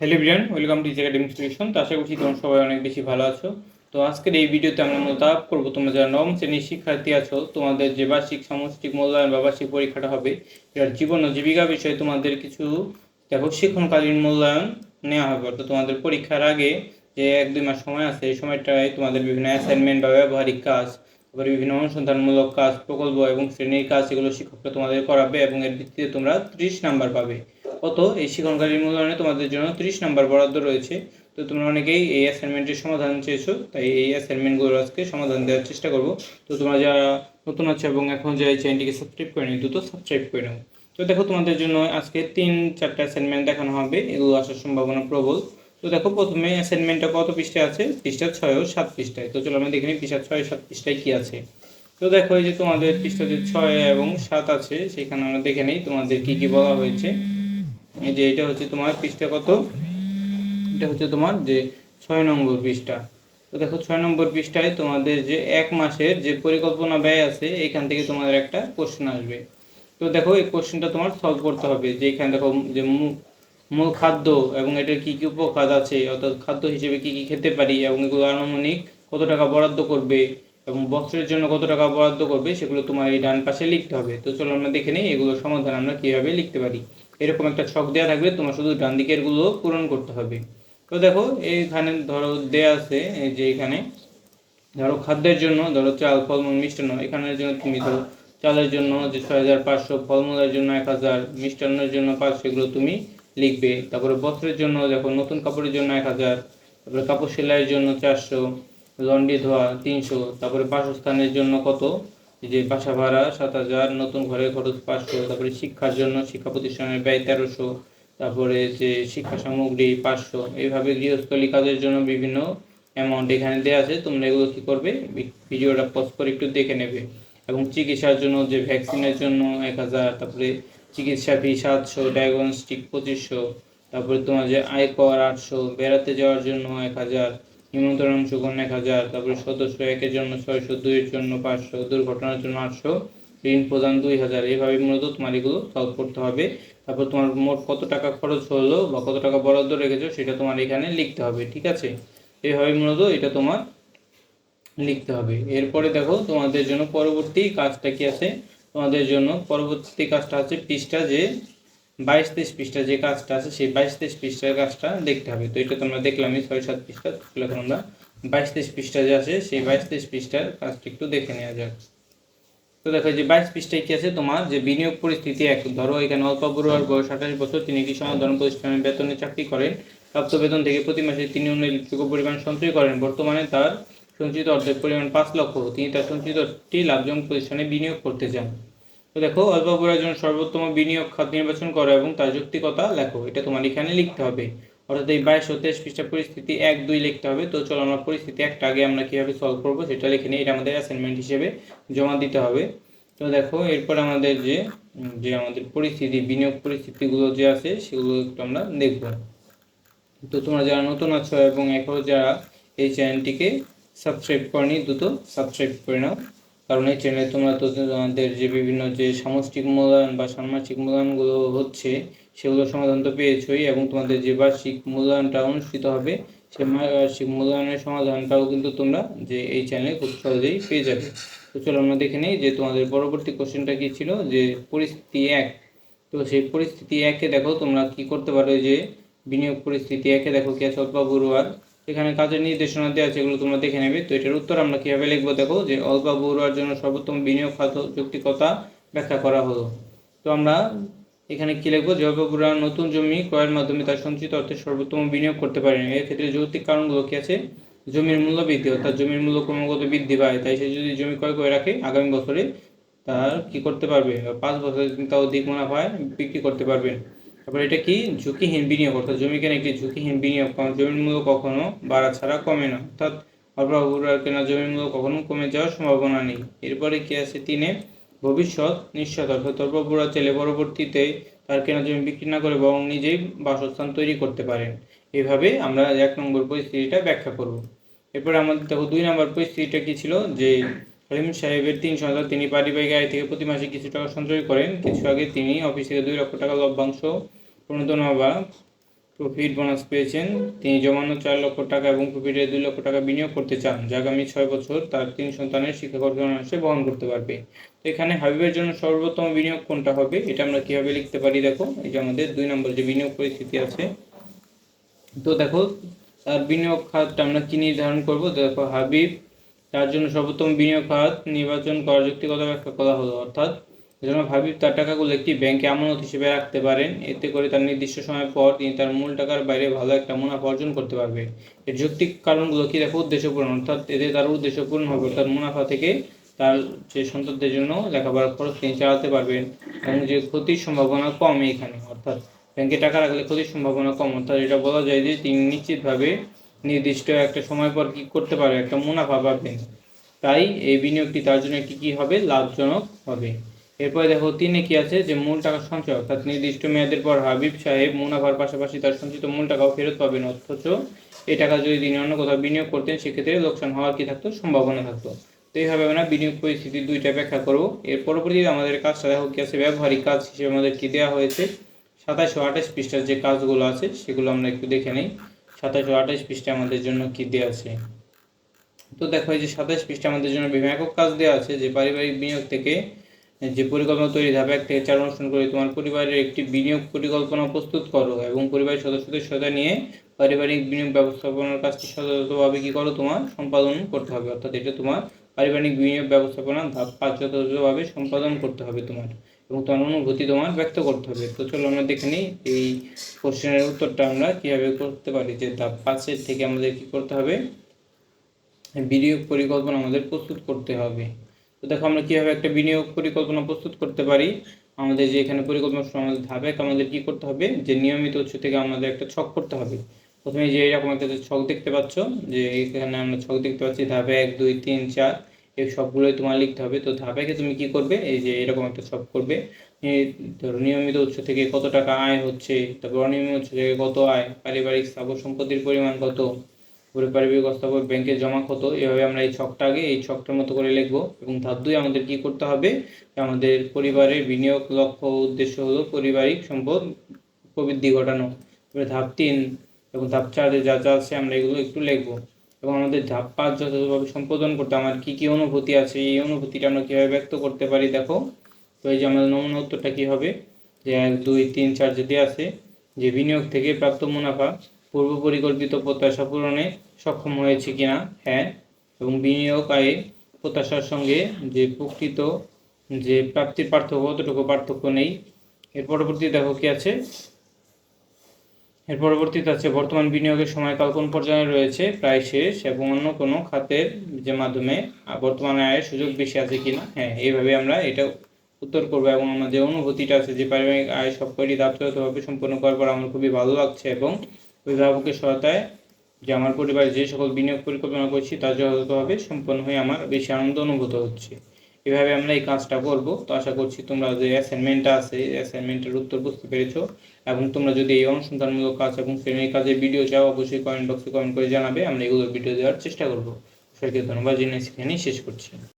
Hello Brian welcome to academy solution তো আশা করছি তোমরা সবাই অনেক বেশি ভালো আছো। তো আজকের এই ভিডিওতে আমরা আপ করব তোমরা যারা নবম শ্রেণির শিক্ষার্থী আছো, তোমাদের যে বার্ষিক সামষ্টিক মূল্যায়ন বা বার্ষিক পরীক্ষাটা হবে, এটার জীবন ও জীবিকা বিষয়ে তোমাদের কিছু, দেখো, শিক্ষণকালীন মূল্যায়ন নেওয়া হবে। অর্থাৎ তোমাদের পরীক্ষার আগে যে এক, দুই মাস সময় আছে, এই সময়টায় তোমাদের বিভিন্ন অ্যাসাইনমেন্ট বা ব্যবহারিক কাজ, তারপরে বিভিন্ন অনুসন্ধানমূলক কাজ, প্রকল্প এবং শ্রেণির কাজ, এগুলো শিক্ষকরা তোমাদের করাবে এবং এর ভিত্তিতে তোমরা ত্রিশ নাম্বার পাবে। কত? এই শিক্ষণকালীন মূল্যায়নে তোমাদের জন্য ত্রিশ নম্বর বরাদ্দ রয়েছে। তো তোমরা অনেকেই এই অ্যাসাইনমেন্টের সমাধান চেয়েছো, তাই এই অ্যাসাইনমেন্টগুলো আজকে সমাধান দেওয়ার চেষ্টা করব। তো তোমরা যারা নতুন আছো এবং এখন যারা এই চ্যানেলটিকে সাবস্ক্রাইব করে নিও দ্রুত সাবস্ক্রাইব করে নাও। তো দেখো তোমাদের জন্য আজকে তিন, চারটা অ্যাসাইনমেন্ট দেখানো হবে, এগুলো আসার সম্ভাবনা প্রবল। তো দেখো প্রথমে অ্যাসাইনমেন্টটা কত পৃষ্ঠায় আছে? পৃষ্ঠা ছয় ও সাত পৃষ্ঠায়। তো চলো আমরা দেখে নিই পৃষ্ঠা ছয় সাত পৃষ্ঠায় কী আছে। তো দেখো এই যে তোমাদের পৃষ্ঠাতে ছয় এবং সাত আছে, সেখানে আমরা দেখে নিই তোমাদের কী কী বলা হয়েছে। এই যে এটা হচ্ছে তোমার পৃষ্ঠা কত? এটা হচ্ছে তোমার যে ছয় নম্বর পৃষ্ঠা। তো দেখো, ছয় নম্বর পৃষ্ঠায় তোমাদের যে এক মাসের যে পরিকল্পনা ব্যয় আছে, এখান থেকে তোমাদের একটা কোশ্চেন আসবে। তো দেখো, এই কোশ্চেনটা তোমার সলভ করতে হবে। যে এখানে দেখো, যে মূল খাদ্য এবং এটার কি কি উপখাদ আছে, অর্থাৎ খাদ্য হিসেবে কি কি খেতে পারি এবং এগুলো আনুমানিক কত টাকা বরাদ্দ করবে এবং বস্ত্রের জন্য কত টাকা বরাদ্দ করবে, সেগুলো তোমার এই ডান পাশে লিখতে হবে। তো চলো আমরা দেখে নিই এগুলো সমাধান আমরা কীভাবে লিখতে পারি। এরকম একটা ছক দেওয়া থাকবে, তোমার শুধু ডান দিকেরগুলো পূরণ করতে হবে। তো দেখো, এইখানে ধরো দেয়া আছে, এই যে এখানে। ধরো খাদ্যের জন্য, ধরো চাল, ফলমূল, মিষ্টান্ন। এখানের জন্য তুমি ধরো চালের জন্য যে ছয় হাজার পাঁচশো, ফলমূলের জন্য এক হাজার, মিষ্টান্নের জন্য পাঁচশো এগুলো তুমি লিখবে। তারপরে বস্ত্রের জন্য দেখো, নতুন কাপড়ের জন্য এক হাজার, তারপরে কাপড় সেলাইয়ের জন্য চারশো, লন্ড্রি ধোয়া তিনশো, তারপরে বাসস্থানের জন্য কত? যে বাসা ভাড়া সাত হাজার, নতুন ঘরের খরচ পাঁচশো, তারপরে শিক্ষার জন্য শিক্ষা প্রতিষ্ঠানের ব্যয় তেরোশো, তারপরে যে শিক্ষা সামগ্রী পাঁচশো। এইভাবে গৃহস্থলী কাজের জন্য বিভিন্ন অ্যামাউন্ট এখানে দেওয়া আছে। তোমরা এগুলো কী করবে? ভিডিওটা পজ করে একটু দেখে নেবে। এবং চিকিৎসার জন্য যে ভ্যাকসিনের জন্য এক হাজার, তারপরে চিকিৎসা ফি সাতশো ডায়াগনস্টিক পঁচিশশো, তারপরে তোমার যে আয়কর আটশো, বেড়াতে যাওয়ার জন্য এক হাজার নিমন্ত্রণ অংশগ্রহণ এক হাজার, তারপরে সদস্য একের জন্য ছয়শো, দুইয়ের জন্য পাঁচশো, দুর্ঘটনার জন্য আটশো, ঋণ প্রদান দুই হাজার। এইভাবে মূলত তোমার এগুলো সলভ করতে হবে। তারপর তোমার মোট কত টাকা খরচ হলো বা কত টাকা বরাদ্দ রেখেছো সেটা তোমার এখানে লিখতে হবে, ঠিক আছে? এইভাবে মূলত এটা তোমার লিখতে হবে। এরপরে দেখো তোমাদের জন্য পরবর্তী কাজটা কি আছে? তোমাদের জন্য পরবর্তী কাজটা হচ্ছে পৃষ্ঠা যে বাইশ তেইশ পৃষ্ঠা যে কাজটা আছে, সেই বাইশ তেইশ পৃষ্ঠার কাজটা দেখতে হবে। তো এটা তোমরা দেখলামই, ছয় সাত পৃষ্ঠা, তাহলে এখন আমরা বাইশ তেইশ পৃষ্ঠা যে আছে, সেই বাইশ তেইশ পৃষ্ঠার কাজটা একটু দেখে নেওয়া যাক। তো দেখো যে বাইশ পৃষ্ঠায় কি আছে তোমার? যে বিনিয়োগ পরিস্থিতি এক। ধরো, এখানে অল্প বড়ুয়ার বয়স আঠাশ বছর, তিনি একটি সমাধান প্রতিষ্ঠানে বেতনে চাকরি করেন? প্রাপ্ত বেতন থেকে প্রতি মাসে তিনি উল্লেখযোগ্য পরিমাণ সঞ্চয় করেন। বর্তমানে তার সঞ্চিত অর্থের পরিমাণ পাঁচ লক্ষ। তিনি তার সঞ্চিত অর্থটি লাভজনক প্রতিষ্ঠানে বিনিয়োগ করতে চান। তো দেখো অল্প বয়সের জন্য সর্বোত্তম বিনিয়োগ খাত নির্বাচন করো এবং তার যৌক্তিকতা লেখো। এটা তোমার এখানে লিখতে হবে। অর্থাৎ এই বাইশ তেইশ পৃষ্ঠা পরিস্থিতি এক, দুই লিখতে হবে। তো চলো আমরা পরিস্থিতি একটা আগে আমরা কীভাবে সলভ করব সেটা লিখে নিই। এটা আমাদের অ্যাসাইনমেন্ট হিসেবে জমা দিতে হবে। তো দেখো, এরপর আমাদের যে যে আমাদের পরিস্থিতি, বিনিয়োগ পরিস্থিতিগুলো যে আছে সেগুলো একটু আমরা দেখব। তো তোমরা যারা নতুন আছো এবং এখনও যারা এই চ্যানেলটিকে সাবস্ক্রাইব করনি, দ্রুত সাবস্ক্রাইব করে নাও। কারণ এই চ্যানেলে তোমরা তো তোমাদের যে বিভিন্ন যে সামষ্টিক মূল্যায়ন বা ষান্মাসিক মূল্যায়নগুলো হচ্ছে সেগুলো সমাধান তো পেয়েছই এবং তোমাদের যে বার্ষিক মূল্যায়নটা অনুষ্ঠিত হবে, সে বার্ষিক মূল্যায়নের সমাধানটাও কিন্তু তোমরা যে এই চ্যানেলে খুব সহজেই পেয়ে যাবে। তো চলো আমরা দেখে নিই যে তোমাদের পরবর্তী কোশ্চেনটা কি ছিল? যে পরিস্থিতি এক। তো সেই পরিস্থিতি একে দেখো, তোমরা কি করতে পারো? যে বিনিয়োগ পরিস্থিতি একে দেখো কি অল্প বড়ুয়ার এখানে কাজের নির্দেশনা দেওয়া আছে, এগুলো তোমরা দেখে নেবে। তো এটার উত্তর আমরা কীভাবে লিখব? দেখো যে, অল্প বড়ুয়ার জন্য সর্বোত্তম বিনিয়োগ খাত যৌক্তিকতা ব্যাখ্যা করা হলো। তো আমরা এখানে কী লিখব? যে, অল্প বড়ুয়া নতুন জমি ক্রয়ের মাধ্যমে তার সঞ্চিত অর্থে সর্বোত্তম বিনিয়োগ করতে পারেন। এর ক্ষেত্রে যৌক্তিক কারণগুলো কি আছে? জমির মূল্য বৃদ্ধি, অর্থাৎ জমির মূল্য ক্রমাগত বৃদ্ধি পায়। তাই সে যদি জমি ক্রয় করে রাখে, আগামী বছরে তার কি করতে পারবে? পাঁচ বছরে তা অধিক মুনাফায় বিক্রি করতে পারবেন তারপর এটা কি? ঝুঁকিহীন বিনিয়োগ, অর্থাৎ জমি কেনা একটি ঝুঁকিহীন বিনিয়োগ জমির মূল্য কখনো বাড়া ছাড়া কমে না। অর্থাৎ বড়ুয়ার কেনা জমির মূল্য কখনো কমে যাওয়ার সম্ভাবনা নেই। এরপরে কি আছে তিনে? ভবিষ্যৎ নিশ্চয়ত, অর্থাৎ বড়ুয়া চাইলে পরবর্তীতে তার কেনা জমি বিক্রি না করে বরং নিজেই বাসস্থান তৈরি করতে পারেন। এভাবে আমরা এক নম্বর পরিস্থিতিটা ব্যাখ্যা করব। এরপরে আমাদের দেখো দুই নম্বর পরিস্থিতিটা কি ছিল? যে হালিম সাহেবের তিন সন্তান তিনি পারিবারিক আয় থেকে প্রতি মাসে কিছু টাকা সঞ্চয় করেন। কিছু আগে তিনি অফিস থেকে দুই লক্ষ টাকা লভ্যাংশ প্রণোদনা বা প্রফিট বোনাস পেয়েছেন। তিনি জমানো চার লক্ষ টাকা এবং প্রফিটে দুই লক্ষ টাকা বিনিয়োগ করতে চান, যা আগামী ছয় বছর তার তিন সন্তানের শিক্ষা খরচ বহন করতে পারবে। তো এখানে হাবিবের জন্য সর্বোত্তম বিনিয়োগ কোনটা হবে, এটা আমরা কীভাবে লিখতে পারি দেখো? এই যে আমাদের দুই নম্বর যে বিনিয়োগ পরিস্থিতি আছে। তো দেখো, তার বিনিয়োগ খাতটা আমরা কি নির্ধারণ করব? দেখো, হাবিব তার জন্য সর্বোত্তম বিনিয়োগ খাত নির্বাচন করার যুক্তিগত ব্যাখ্যা করা হলো, অর্থাৎ যেন হাবিব তার টাকাগুলো একটি ব্যাংকে আমানত হিসেবে রাখতে পারেন। এতে করে তার নির্দিষ্ট সময় পর তিনি তার মূল টাকার বাইরে ভালো একটা মুনাফা অর্জন করতে পারবে। এর যৌক্তিক কারণগুলো কি দেখো? উদ্দেশ্য পূরণ অর্থাৎ এতে তার উদ্দেশ্য পূরণ হবে অর্থাৎ মুনাফা থেকে তার যে সন্তানদের জন্য লেখাপড়ার খরচ তিনি চালাতে পারবেন এবং যে ক্ষতির সম্ভাবনা কম এখানে। অর্থাৎ ব্যাংকে টাকা রাখলে ক্ষতির সম্ভাবনা কম। অর্থাৎ এটা বলা যায় যে তিনি নিশ্চিতভাবে নির্দিষ্ট একটা সময় পর কি করতে পারবে একটা মুনাফা পাবেন। তাই এই বিনিয়োগটি তার জন্য একটি কি হবে? লাভজনক হবে। এরপরে দেখো তিনে কি আছে? যে মূল টাকা সঞ্চয়, অর্থাৎ নির্দিষ্ট মেয়াদের পর হাবিব সাহেব মুনাফার পাশাপাশি তার সঞ্চিত মূল টাকাও ফেরত পাবেন। অথচ এই টাকা যদি তিনি অন্য কোথাও বিনিয়োগ করতেন, সেক্ষেত্রে লোকসান হওয়ার কি থাকতো? সম্ভাবনা থাকতো। তো এইভাবে আমরা বিনিয়োগ পরিস্থিতি দুইটা ব্যাখ্যা করব। এর পরবর্তীতে আমাদের কাজটা দেখো কি আছে? ব্যবহারিক কাজ হিসেবে আমাদের কি দেওয়া হয়েছে? সাতাশশো আঠাশ পৃষ্ঠার যে কাজগুলো আছে, সেগুলো আমরা একটু দেখে নিই। সাতাশশো আঠাশ পৃষ্ঠা আমাদের জন্য কি দেওয়া আছে? তো দেখো এই যে সাতাশ পৃষ্ঠা আমাদের জন্য বিভিন্ন একক কাজ দেওয়া আছে, যে পারিবারিক বিনিয়োগ থেকে যে পরিকল্পনা তৈরি, ধাপে এক থেকে চার অনুষ্ঠান করে তোমার পরিবারের একটি বিনিয়োগ পরিকল্পনা প্রস্তুত করো এবং পরিবারের সদস্যদের সহায়তা নিয়ে পারিবারিক বিনিয়োগ ব্যবস্থাপনার কাজটি যথাযথভাবে কী করো তোমার? সম্পাদন করতে হবে। অর্থাৎ এটা তোমার পারিবারিক বিনিয়োগ ব্যবস্থাপনা ধাপ পাঁচ যথাযথভাবে সম্পাদন করতে হবে তোমার এবং তোমার অনুভূতি তোমার ব্যক্ত করতে হবে। তো চলো আমরা দেখে নিই এই কোশ্চেনের উত্তরটা আমরা কীভাবে করতে পারি যে ধাপ পাঁচের থেকে আমাদের কী করতে হবে? বিনিয়োগ পরিকল্পনা আমাদের প্রস্তুত করতে হবে। তো দেখো আমরা কীভাবে একটা বিনিয়োগ পরিকল্পনা প্রস্তুত করতে পারি? আমাদের যে এখানে পরিকল্পনা আমাদের ধাপে আমাদের কি করতে হবে? যে নিয়মিত উৎস থেকে আমাদের একটা ছক করতে হবে। প্রথমে যে এরকম একটা ছক দেখতে পাচ্ছ, যে এখানে আমরা ছক দেখতে পাচ্ছি, ধাপে এক, দুই, তিন, চার, এই সবগুলোই তোমার লিখতে হবে। তো ধাপেকে তুমি কি করবে? এই যে এরকম একটা ছক করবে। ধরো নিয়মিত উৎস থেকে কত টাকা আয় হচ্ছে, তারপর অনিয়মিত উৎস থেকে কত আয়, পারিবারিক স্থাবর সম্পত্তির পরিমাণ কত পারিবারিক অস্থাবর ব্যাংকে জমা কত এভাবে আমরা এই ছকটা আগে, এই ছকটার মতো করে লিখব। এবং ধাপ দুই আমাদের কি করতে হবে? আমাদের পরিবারের বিনিয়োগ লক্ষ্য উদ্দেশ্য হলো পারিবারিক সম্পদ প্রবৃদ্ধি ঘটানো। এবার ধাপ তিন এবং ধাপ চারে যা যা আছে আমরা এগুলো একটু লিখব। এবং আমাদের ধাপ পাঁচ যথাযথভাবে সম্পাদন করতে আমার কি কি অনুভূতি আছে? এই অনুভূতিটা আমরা কীভাবে ব্যক্ত করতে পারি? দেখো, তো এই যে আমাদের নমুনা উত্তরটা কী হবে? যে এক, দুই, তিন, চার যদি আছে, যে বিনিয়োগ থেকে প্রাপ্ত মুনাফা পূর্ব পরিকল্পিত প্রত্যাশা পূরণে সক্ষম হয়েছে কিনা? হ্যাঁ এবং বিনিয়োগ আয়ে প্রত্যাশার সঙ্গে যে প্রকৃত যে প্রাপ্তির পার্থক্য কতটুকু পার্থক্য নেই। এর পরবর্তী দেখো কি আছে? এর পরবর্তীতে আছে, বর্তমান বিনিয়োগের সময়কাল কোন পর্যায়ে রয়েছে? প্রায় শেষ, এবং অন্য কোনো খাতের যে মাধ্যমে বর্তমানে আয়ের সুযোগ বেশি আছে কিনা? হ্যাঁ এইভাবে আমরা এটা উত্তর করব, এবং আমার যে অনুভূতিটা আছে যে পারিবারিক আয় সব কয়টি ধাপগতভাবে সম্পন্ন করার পর আমার খুবই ভালো লাগছে, এবং অভিভাবকের সহায়তায় যে আমার পরিবারে যে সকল বিনিয়োগ পরিকল্পনা করছি, তা যথাযথভাবে সম্পন্ন হয়ে আমার বেশি আনন্দ অনুভূত হচ্ছে। এভাবে আমরা এই কাজটা করব। তো আশা করছি তোমরা যে অ্যাসাইনমেন্টটা আছে অ্যাসাইনমেন্টের উত্তর বুঝতে পেরেছ। এবং তোমরা যদি এই অনুসন্ধানমূলক কাজ এবং শ্রেণির কাজের ভিডিও চাও, অবশ্যই কমেন্ট বক্সে কমেন্ট করে জানাবে। আমরা এগুলোর ভিডিও দেওয়ার চেষ্টা করব। সবাইকে ধন্যবাদ। জেনে সেখানেই শেষ করছি।